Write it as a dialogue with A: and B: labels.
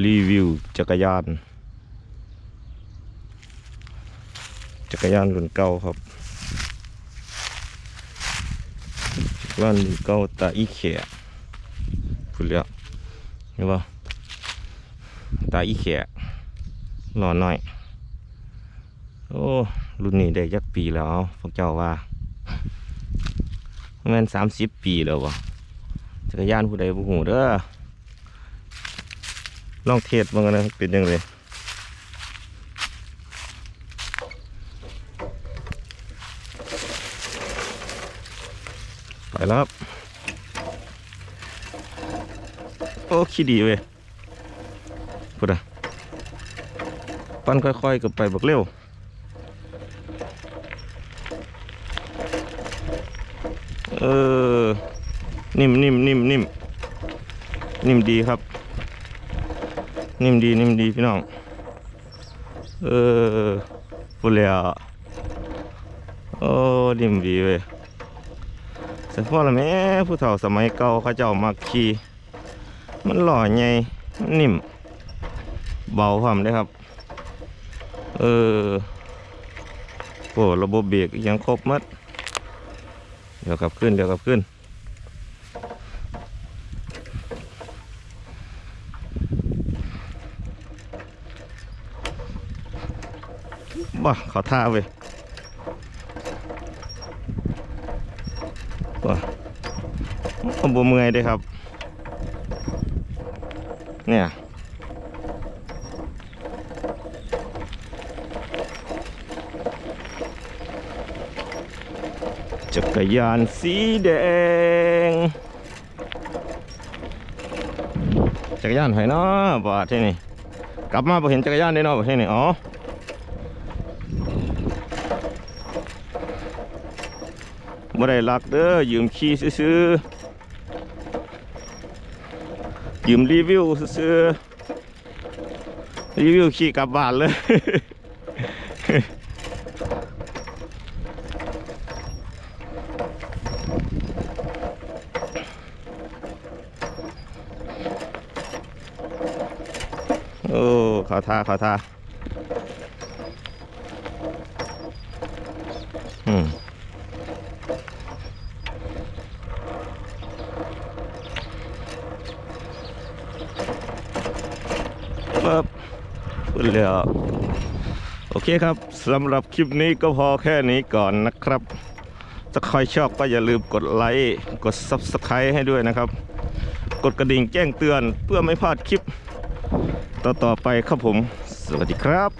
A: รีวิวจักรยาน จักรยานรุ่นเก่าครับจักรยานรุ่นเก่าตาอีเขียพูดแล้วเห็นป่ตาอีเขียหล่อหน่อย โอ้รุ่นนี้ได้จักปีแล้วพวกเจ้าว่าแม่นสามสิบปีแล้ววะจักรยานผู้ใดผู้หูเด้อ ลองเทสบ้างนะเป็นยังไงไปแล้วครับโอ้ขี้ดีเว้ยพูดอะปั้นค่อยๆกับไปบักเร็วเออนิ่มนิ่มนิ่มนิ่มนิ่มดีครับ นิ่มดีนิ่มดีพี่น้อง เออพูดแล้วโอ้นิ่มดีเว้ยแต่พอละแม่ผู้เฒ่าสมัยเก่าเขาเจ้ามักขี่มันหล่อไงมันนิ่ม เบาความได้ครับ เออโอ้ระบบเบรกยังครบมัดเดี๋ยวกลับขึ้นเดี๋ยวกลับขึ้น บ้าขอท่าเว้ยบ้าผมบวเมื่อยเด้ครับ เนี่ยจักรยานสีแดง จักรยานไผเนาะบาดที่นี่ กลับมาพอเห็นจักรยานได้เนาะบาดที่นี่ อ๋อ บ่ได้ลักเด้อยืมขี่ซื้อๆยืมรีวิวซื้อๆรีวิวขี่กลับบ้านเลยโอ้ขอท่าขอท่าอืม ปั๊บพูดแล้วโอเคครับสำหรับคลิปนี้ก็พอแค่นี้ก่อนนะครับ ถ้าใครชอบก็อย่าลืมกดไลค์กด Subscribe ให้ด้วยนะครับ กดกระดิ่งแจ้งเตือนเพื่อไม่พลาดคลิป ต่อๆไปครับผม สวัสดีครับ